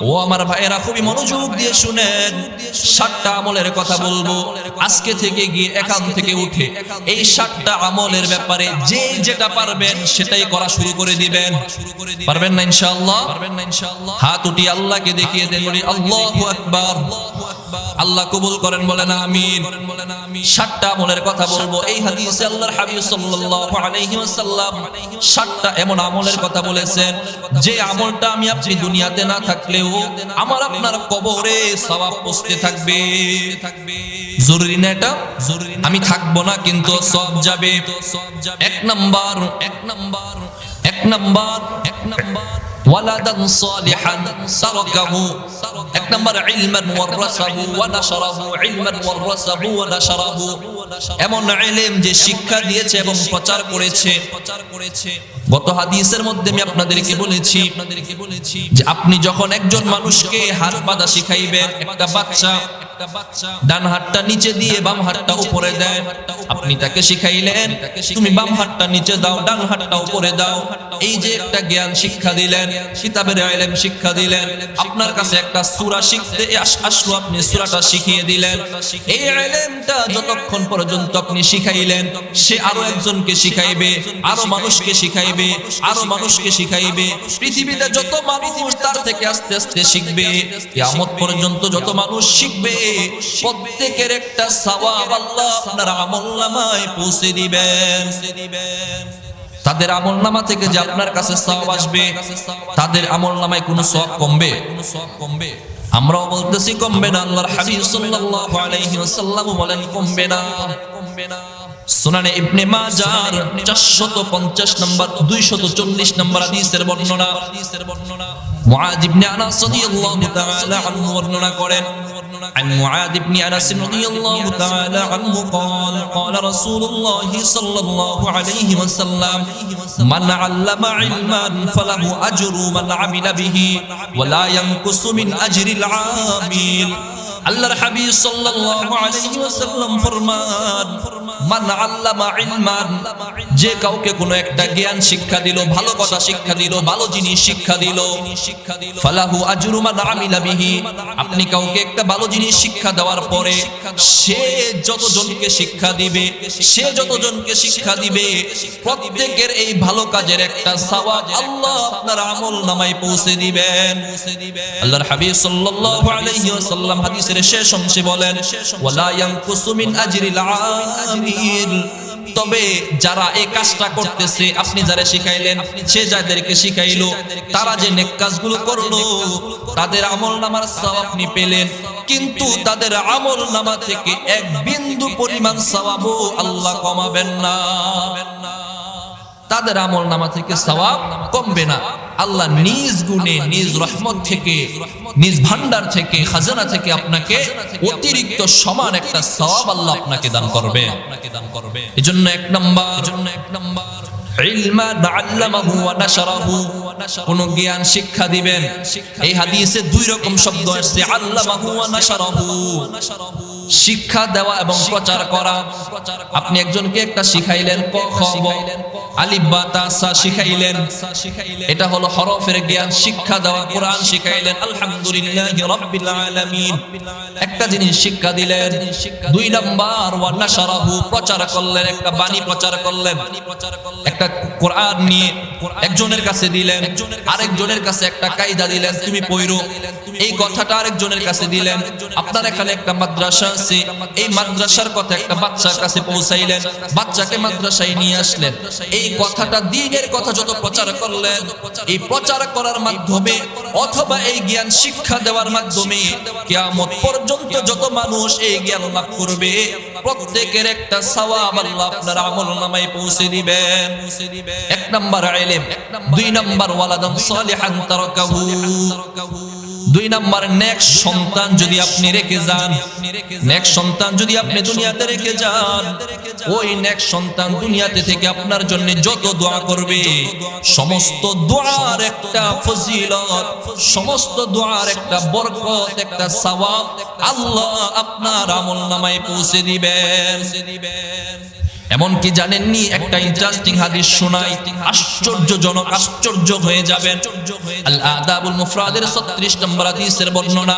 ও আমার ভাইয়েরা খুবই মনোযোগ দিয়ে শুনেন। সাতটা আমলের কথা বলব। আজকে থেকে গিয়ে একান্ত থেকে উঠে এই সাতটা আমলের ব্যাপারে যে যেটা পারবেন সেটাই করা শুরু করে দিবেন। পারবেন না ইনশাআল্লাহ? পারবেন না ইনশাআল্লাহ? হাত উঠি আল্লাহকে দেখিয়ে দেন বলি আল্লাহু আকবার। আল্লাহ কবুল করেন, বলেন আমিন। সাতটা আমলের কথা বলব। এই হাদিসে আল্লাহর হাবিব সাল্লাল্লাহু আলাইহি ওয়াসাল্লাম সাতটা এমন আমলের কথা বলেছেন। যে আমলটা আমি আপনি দুনিয়াতে না থাকলেও আমার আপনার কবরে সওয়াব পৌঁছতে থাকবে। জরুরি না এটা? আমি থাকব না, কিন্তু সব যাবে। এক নাম্বার এক নাম্বার এক নাম্বার এক নাম্বার। ওয়ালাদান সালিহান তারাকাহু এক নম্বর ইলমান ওয়ারাসাহু ওয়া নাশরাহু, ইলমান ওয়ারাসাহু ওয়া নাশরাহু। এমন ইলম যে শিক্ষা দিয়েছে এবং প্রচার করেছে। প্রচার করেছে গত হাদিসের মধ্যে আমি আপনাদেরকে বলেছি আপনাদেরকে বলেছি যে আপনি যখন একজন মানুষকে হাত বাঁধা শিখাইবেন, একটা বাচ্চা ডান হাতটা নিচে দিয়ে বাম হাতটা উপরে দেয় আপনি তাকে শিখাইলেন তুমি বাম হাতটা নিচে দাও ডান হাতটা উপরে দাও এই যে একটা জ্ঞান শিক্ষা দিলেন কিতাবের ইলম শিক্ষা দিলেন। আপনার কাছে একটা সূরা শিখতে আসলো আপনি সূরাটা শিখিয়ে দিলেন। এই ইলমটা যতক্ষণ পর্যন্ত আপনি শিখাইলেন সে আরও একজনকে শিখাইবে আরও মানুষকে শিখাইবে আরও মানুষকে শিখাইবে। পৃথিবীতে যত মানুষ তার থেকে আস্তে আস্তে শিখবে কিয়ামত পর্যন্ত যত মানুষ শিখবে প্রত্যেকের একটা সওয়াব আল্লাহ আপনার আমলনামায় পৌঁছে দিবেন। তাদের আমল নামা থেকে যে আপনার কাছে সওয়াব আসবে, তাদের আমল নামায় কোনো সওয়াব কমবে? কোনো সওয়াব কমবে আমরাও বলতেছি কমবে না, আল্লাহর হাবিব সাল্লাল্লাহু আলাইহি ওয়াসাল্লাম বলেন কমবে না। কমবে না সুনানে ইবনে মাজার 450 নম্বর 240 নম্বর হাদিসের বর্ণনা। হাদিসের বর্ণনা মুআদ ইবনে আনাস রাদিয়াল্লাহু তাআলা আনহু বর্ণনা করেন عن معاذ بن أنس رضي الله تعالى عنه قال قال رسول الله صلى الله عليه وسلم من علم علما فله أجر من عمل به ولا ينقص من أجر العامل. আল্লাহর হাবিব সাল্লাল্লাহু আলাইহি ওয়াসাল্লাম ফরমান, মান আল্লামা ইলমান যে কাউকে কোনো একটা জ্ঞান শিক্ষা দিল, ভালো কথা শিক্ষা দিল, ভালো জিনিস শিক্ষা দিল, ফালাহু আজরু মান আমিলা বিহি আপনি কাউকে একটা ভালো জিনিস শিক্ষা দেওয়ার পরে সে যতজনকে শিক্ষা দিবে, সে যতজনকে শিক্ষা দিবে, প্রত্যেকের এই ভালো কাজের একটা সওয়াব আল্লাহ আপনার আমল নামায় পৌঁছে দিবেন। আল্লাহর হাবিব সাল্লাল্লাহু আলাইহি ওয়াসাল্লাম হাদিসের শেষ অংশে বলেন, ওয়ালা ইয়ানকুসু তবে যারা এই কাজটা করতেছে, আপনি যারা শিখাইলেন, সে যাদেরকে শিখাইলো, তারা যে কাজগুলো করল, তাদের আমল নামার আপনি পেলেন। কিন্তু তাদের আমল নামা থেকে এক বিন্দু পরিমাণ সওয়াবও আল্লাহ কমাবেন না। তাদের আমল নামা থেকে সওয়াব কমবে না। আল্লাহ নিজ গুণে নিজ রহমত থেকে নিজ ভান্ডার থেকে খাজানা থেকে আপনাকে অতিরিক্ত সমান একটা সব আল্লাহ আপনাকে দান করবে। আপনাকে দান করবে। এজন্য এক নম্বর জন্য এক নম্বর ইলমান আল্লামাহু ওয়া নাশরাহু। কোন জ্ঞান শিক্ষা দিবেন। এই হাদিসে দুই রকম শব্দ আসছে আল্লামাহু ওয়া নাশরাহু। শিক্ষা দেওয়া এবং প্রচার করা। আপনি একজনকে একটা শিখাইলেন ক খ গ আলিফ বা তা সা শিখাইলেন। এটা হলো হরফের জ্ঞান শিক্ষা দেওয়া কোরআন শিখাইলেন আলহামদুলিল্লাহি রাব্বিল আলামিন। একটা জিনিস শিক্ষা দিলেন দুই নাম্বার ওয়া নাশরাহু প্রচার করলেন একটা বাণী প্রচার করলেন একটা কোরআন নিয়ে একজনের কাছে দিলেন আরেকজনের কাছে একটা কায়দা দিলেন, তুমি পড়ো এই কথাটা আরেকজনের কাছে দিলেন। আপনার এখানে একটা মাদ্রাসা আছে। এই মাদ্রাসার কথা একটা বাচ্চার কাছে পৌঁছাইলেন। বাচ্চাকে মাদ্রাসায় নিয়ে আসলেন। এই কথাটা দিনের কথা যত প্রচার করলেন, এই প্রচার করার মাধ্যমে অথবা এই জ্ঞান শিক্ষা দেওয়ার মাধ্যমে কিয়ামত পর্যন্ত যত মানুষ এই জ্ঞান লাভ করবে, প্রত্যেকের একটা সওয়াব আল্লাহ আপনার আমল নামায় পৌঁছে দিবেন। এক নাম্বার ইলম দুই নাম্বার ওয়ালাদান সালিহান তারাকাহু। দুই নাম্বার নেক্সট সন্তান যদি আপনি রেখে যান নেক্সট সন্তান যদি আপনি দুনিয়াতে রেখে যান, ওই নেক্সট সন্তান দুনিয়াতে থেকে আপনার জন্য যত দোয়া করবে, সমস্ত দোয়ার একটা ফজিলত, সমস্ত দোয়ার একটা বরকত, একটা সওয়াব আল্লাহ আপনার আমল নামায় পৌঁছে দিবেন। এমনকি জানেননি একটা ইন্টারেস্টিং হাদিস শোনাই আশ্চর্যজনক আশ্চর্য হয়ে যাবেন আল আদাবুল মুফরাদের 36 নম্বর হাদিসের বর্ণনা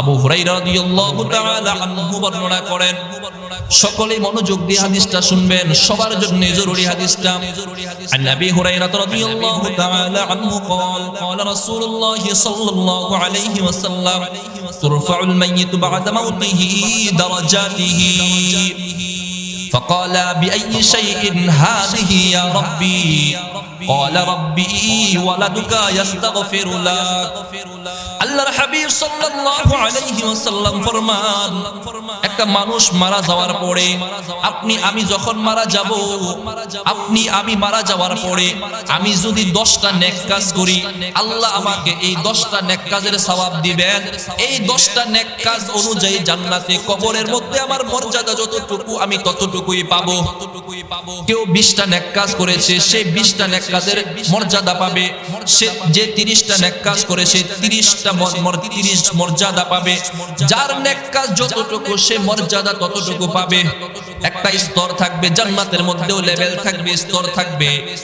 আবু হুরাইরা রাদিয়াল্লাহু তাআলা আনহু বর্ণনা করেন সকলেই মনোযোগ দিয়ে হাদিসটা শুনবেন সবার জন্য জরুরি হাদিসটা عن ابي هريره رضي الله تعالى عنه قال قال رسول الله صلى الله عليه وسلم ترفع الميت بعد موته درجاته فقال بأي شيء هذه يا ربي قال ربي ولدك يستغفر لك আল্লাহর হাবিব সাল্লাল্লাহু আলাইহি ওয়াসাল্লাম ফরমান, একটা মানুষ মারা যাওয়ার পরে আপনি, আমি যখন মারা যাব, আপনি, আমি মারা যাওয়ার পরে আমি যদি 10টা নেক কাজ করি, আল্লাহ আমাকে এই 10টা নেক কাজের সওয়াব দিবেন। এই 10টা নেক কাজ অনুযায়ী জান্নাতে কবরের মধ্যে আমার মর্যাদা যতটুকু, আমি ততটুকুই পাবো। কেউ 20টা নেক কাজ করেছে, সে 20টা নেক কাজের মর্যাদা পাবে। সে যে 30টা নেক কাজ করেছে 30টা মর- 30 মর্যাদা পাবে। যার নেক কাজ যতটুকু, সে মর্যাদা ততটুকু পাবে। একটা স্তর থাকবে, জান্নাতের মধ্যেও লেভেল থাকবে, স্তর থাকবে।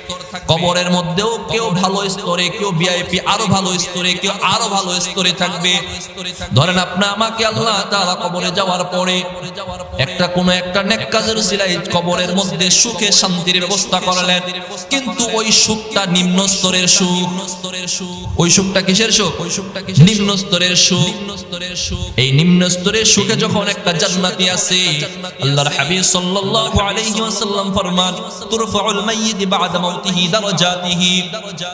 কবরের মধ্যেও কেউ ভালো স্তরে কেউ ভিআইপি আরও ভালো স্তরে কেউ আরও ভালো স্তরে থাকবে। ধরেন আপনি আমাকে আল্লাহ তাআলা কবরে যাওয়ার পরে একটা কোনো একটা নেক কাজের সিলাই কবরের মধ্যে সুখে শান্তির ব্যবস্থা করলেন। কিন্তু ওই সুখটা নিম্ন স্তরের সুখ। ওই সুখটা কিসের সুখ? ওই সুখটা কিসের নিম্ন স্তরের সুখ। এই নিম্ন স্তরের সুখে যখন একটা জান্নাতি আছে আল্লাহর হাবিব সাল্লাল্লাহু আলাইহি ওয়াসাল্লাম ফরমান তুরফাউল মাইয়িত বাদা মাউতিহি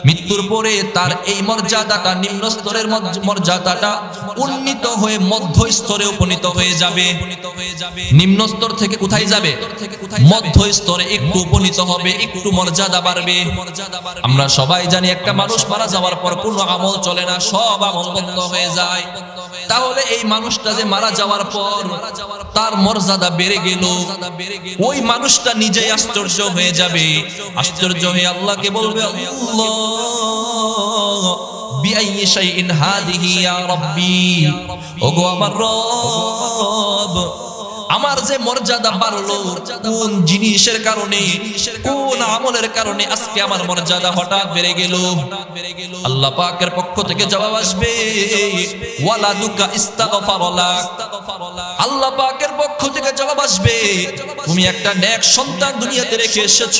মৃত্যুর পরে তার এই মর্যাদাটা নিম্ন স্তরের মর্যাদাটা উন্নীত হয়ে মধ্য স্তরে উপনীত হয়ে যাবে। নিম্ন স্তর থেকে কোথায় যাবে? মধ্য স্তরে একটু উপনীত হবে, একটু মর্যাদা বাড়বে। আমরা সবাই জানি একটা মানুষ মারা যাওয়ার পর কোনো আমল চলে না, সব আমল বন্ধ হয়ে যায়। তাহলে এই মানুষটা যে মারা যাওয়ার পর তার মর্যাদা বেড়ে গেল। ওই মানুষটা নিজেই আশ্চর্য হয়ে যাবে। আশ্চর্য হয়ে আল্লাহকে বলবে, আল্লাহ রব আমার যে মর্যাদা বাড়লো কোন জিনিসের কারণে কোন আমলের কারণে আজকে আমার মর্যাদা হঠাৎ বেড়ে গেল? আল্লাহ পাকের পক্ষ থেকে জবাব আসবে ওয়ালাদুকা ইস্তাগফার লাক আল্লাহ পাকের পক্ষ থেকে জবাব আসবে তুমি একটা নেক সন্তান দুনিয়াতে রেখে এসেছ।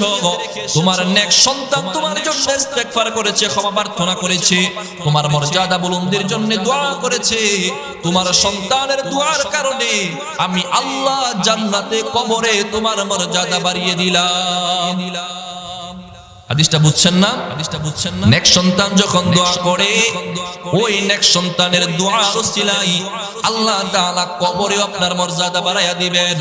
তোমার নেক সন্তান তোমার জন্য ইস্তেগফার করেছে ক্ষমা প্রার্থনা করেছে। তোমার মর্যাদা বুলন্দির জন্য দোয়া করেছে। তোমার সন্তানের দোয়ার কারণে আমি আল্লাহ জান্নাতে কবরে তোমার মর্যাদা বাড়িয়ে দিলাম। হাদিসটা বুঝছেন না? হাদিসটা বুঝছেন না? নেক্সট সন্তান যখন দোয়া করে ওই নেক্সট সন্তানের দোয়ার উসিলাই আল্লাহ তাআলা কবরে আপনার মর্যাদা বাড়াইয়া দিবেন।